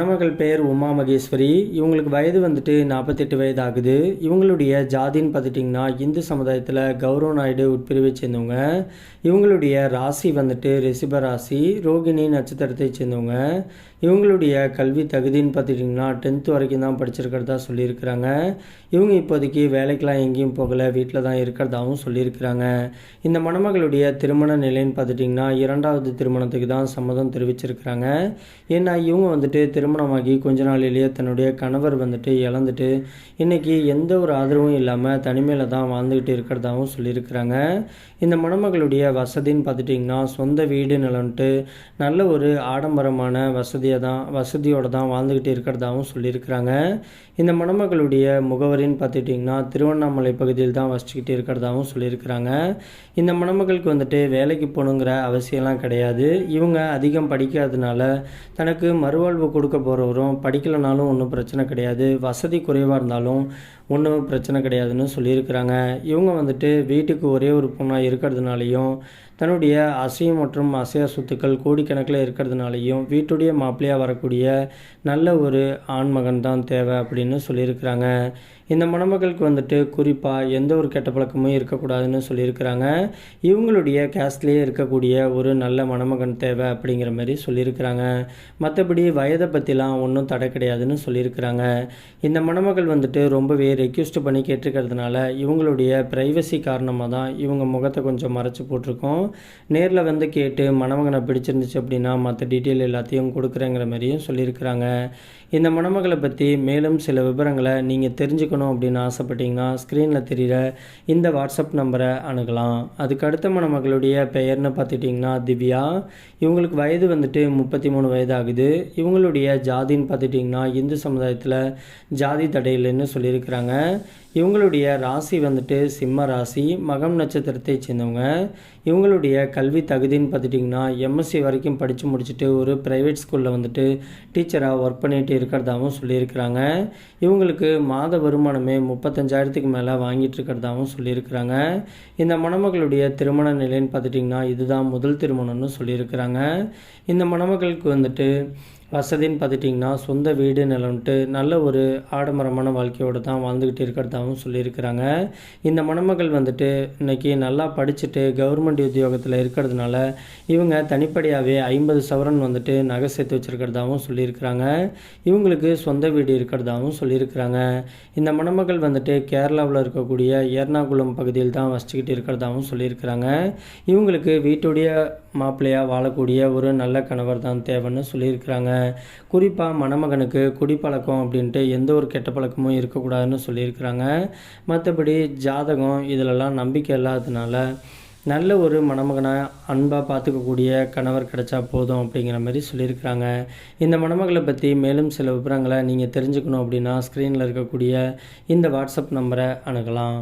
மணமகள் பெயர் உமா மகேஸ்வரி. இவங்களுக்கு வயது வந்துட்டு நாற்பத்தெட்டு வயது ஆகுது இவங்களுடைய ஜாதின்னு பார்த்துட்டிங்கன்னா இந்து சமுதாயத்தில் கௌரவ நாயுடு உட்பிரிவை சேர்ந்தவங்க. இவங்களுடைய ராசி வந்துட்டு ரிஷிப ராசி ரோகிணி நட்சத்திரத்தை சேர்ந்தவங்க. இவங்களுடைய கல்வி தகுதின்னு பார்த்துட்டிங்கன்னா டென்த் வரைக்கும் தான் படிச்சிருக்கிறதா சொல்லியிருக்கிறாங்க. இவங்க இப்போதைக்கு வேலைக்கெலாம் எங்கேயும் போகலை வீட்டில் தான் இருக்கிறதாகவும் சொல்லியிருக்கிறாங்க. இந்த மணமகளுடைய திருமண நிலைன்னு பார்த்துட்டிங்கன்னா இரண்டாவது திருமணத்துக்கு தான் சம்மதம் தெரிவிச்சிருக்கிறாங்க. ஏன்னா இவங்க வந்துட்டு திருமணமாகி கொஞ்ச நாளிலேயே தன்னுடைய கணவர் வந்துட்டு இழந்துட்டு இன்றைக்கி எந்த ஒரு ஆதரவும் இல்லாமல் தனிமையில் தான் வாழ்ந்துக்கிட்டு இருக்கிறதாகவும் சொல்லியிருக்கிறாங்க. இந்த மணமகளுடைய வசதின்னு பார்த்துட்டிங்கன்னா சொந்த வீடு நிலன்ட்டு நல்ல ஒரு ஆடம்பரமான வசதியை தான் வசதியோடு தான் வாழ்ந்துக்கிட்டு இருக்கிறதாகவும் சொல்லியிருக்கிறாங்க. இந்த மணமகளுடைய முகவரின்னு பார்த்துட்டிங்கன்னா திருவண்ணாமலை பகுதியில் தான் வசிச்சுக்கிட்டு இருக்கிறதாகவும் சொல்லியிருக்கிறாங்க. இந்த மணமகளுக்கு வந்துட்டு வேலைக்கு போகணுங்கிற அவசியம்லாம் கிடையாது. இவங்க அதிகம் படிக்காததுனால தனக்கு மறுவாழ்வு கொடுக்க போகிறவரும் படிக்கலைனாலும் ஒன்றும் பிரச்சனை கிடையாது. வசதி குறைவாக இருந்தாலும் ஒன்றும் பிரச்சனை கிடையாதுன்னு சொல்லியிருக்கிறாங்க. இவங்க வந்துட்டு வீட்டுக்கு ஒரே ஒரு பொண்ணாக இருக்கிறதுனாலையும் தன்னுடைய அசைய மற்றும் அசையா சொத்துக்கள் கோடிக்கணக்கில் இருக்கிறதுனாலையும் வீட்டுடைய மாப்பிள்ளையாக வரக்கூடிய நல்ல ஒரு ஆண்மகன் தான் தேவை அப்படின்னு சொல்லியிருக்கிறாங்க. இந்த மணமகளுக்கு வந்துட்டு குறிப்பாக எந்த ஒரு கெட்ட பழக்கமும் இருக்கக்கூடாதுன்னு சொல்லியிருக்கிறாங்க. இவங்களுடைய கேஸ்ட்லேயே இருக்கக்கூடிய ஒரு நல்ல மணமகன் தேவை அப்படிங்கிற மாதிரி சொல்லியிருக்கிறாங்க. மற்றபடி வயதை பற்றி பற்றிலாம் ஒன்றும் தடை கிடையாதுன்னு சொல்லியிருக்கிறாங்க. இந்த மணமகள் வந்துட்டு ரொம்பவே ரெக்யூஸ்ட் பண்ணி கேட்டிருக்கிறதுனால இவங்களுடைய ப்ரைவசி காரணமாக தான் இவங்க முகத்தை கொஞ்சம் மறைச்சி போட்டிருக்கோம். நேரில் வந்து கேட்டு மணமகனை பிடிச்சிருந்துச்சு அப்படின்னா மற்ற டீட்டெயில் எல்லாத்தையும் கொடுக்குறேங்கிற மாதிரியும் சொல்லியிருக்கிறாங்க. இந்த மணமகளை பற்றி மேலும் சில விவரங்களை நீங்கள் தெரிஞ்சுக்கணும் அப்படின்னு ஆசைப்பட்டீங்கன்னா ஸ்க்ரீனில் தெரிகிற இந்த வாட்ஸ்அப் நம்பரை அணுகலாம். அதுக்கு அடுத்த மணமகளுடைய பெயர்னு பார்த்துட்டிங்கன்னா திவ்யா. இவங்களுக்கு வயது வந்துட்டு முப்பத்தி மூணு வயது ஆகுது இவங்களுடைய ஜாதின்னு பார்த்துட்டிங்கன்னா இந்து சமுதாயத்தில் ஜாதி தடையில்லைன்னு சொல்லியிருக்கிறாங்க? இவங்களுடைய ராசி வந்துட்டு சிம்ம ராசி மகம் நட்சத்திரத்தை சேர்ந்தவங்க. இவங்களுடைய கல்வி தகுதின்னு பார்த்துட்டிங்கன்னா எம்எஸ்சி வரைக்கும் படித்து முடிச்சுட்டு ஒரு ப்ரைவேட் ஸ்கூலில் வந்துட்டு டீச்சராக ஒர்க் பண்ணிட்டு இருக்கிறதாகவும் சொல்லியிருக்கிறாங்க. இவங்களுக்கு மாத வருமானமே முப்பத்தஞ்சாயிரத்துக்கு மேலே வாங்கிட்டு இருக்கிறதாகவும் சொல்லியிருக்கிறாங்க. இந்த மணமகளுடைய திருமண நிலைன்னு பார்த்துட்டிங்கன்னா இதுதான் முதல் திருமணம்னு சொல்லியிருக்கிறாங்க. இந்த மணமகளுக்கு வந்துட்டு வசதின்னு பார்த்துட்டிங்கன்னா சொந்த வீடு நிலம்ட்டு நல்ல ஒரு ஆடம்பரமான வாழ்க்கையோடு தான் வாழ்ந்துக்கிட்டு இருக்கிறதா இருக்கிறதாகவும் சொல்லியிருக்கிறாங்க. இந்த மணமகள் வந்துட்டு இன்றைக்கி நல்லா படிச்சுட்டு கவர்மெண்ட் உத்தியோகத்தில் இருக்கிறதுனால இவங்க தனிப்படையாகவே ஐம்பது சவரன் வந்துட்டு நகை சேர்த்து வச்சுருக்கிறதாகவும் சொல்லியிருக்கிறாங்க. இவங்களுக்கு சொந்த வீடு இருக்கிறதாகவும் சொல்லியிருக்கிறாங்க. இந்த மணமகள் வந்துட்டு கேரளாவில் இருக்கக்கூடிய எர்ணாகுளம் பகுதியில் தான் வசிச்சுக்கிட்டு இருக்கிறதாகவும் சொல்லியிருக்கிறாங்க. இவங்களுக்கு வீட்டுடைய மாப்பிள்ளையாக வாழக்கூடிய ஒரு நல்ல கணவர் தான் தேவைன்னு சொல்லியிருக்கிறாங்க. குறிப்பாக மணமகனுக்கு குடிப்பழக்கம் அப்படின்ட்டு எந்த ஒரு கெட்ட பழக்கமும் இருக்கக்கூடாதுன்னு சொல்லியிருக்கிறாங்க. மற்றபடி ஜாதகம் இதிலெல்லாம் நம்பிக்கை இல்லாததுனால நல்ல ஒரு மணமகனாக அன்பாக பார்த்துக்கக்கூடிய கணவர் கிடைச்சா போதும் அப்படிங்கிற மாதிரி சொல்லியிருக்கிறாங்க. இந்த மணமகளை பற்றி மேலும் சில விவரங்களை நீங்கள் தெரிஞ்சுக்கணும் அப்படின்னா ஸ்க்ரீனில் இருக்கக்கூடிய இந்த வாட்ஸ்அப் நம்பரை அணுகலாம்.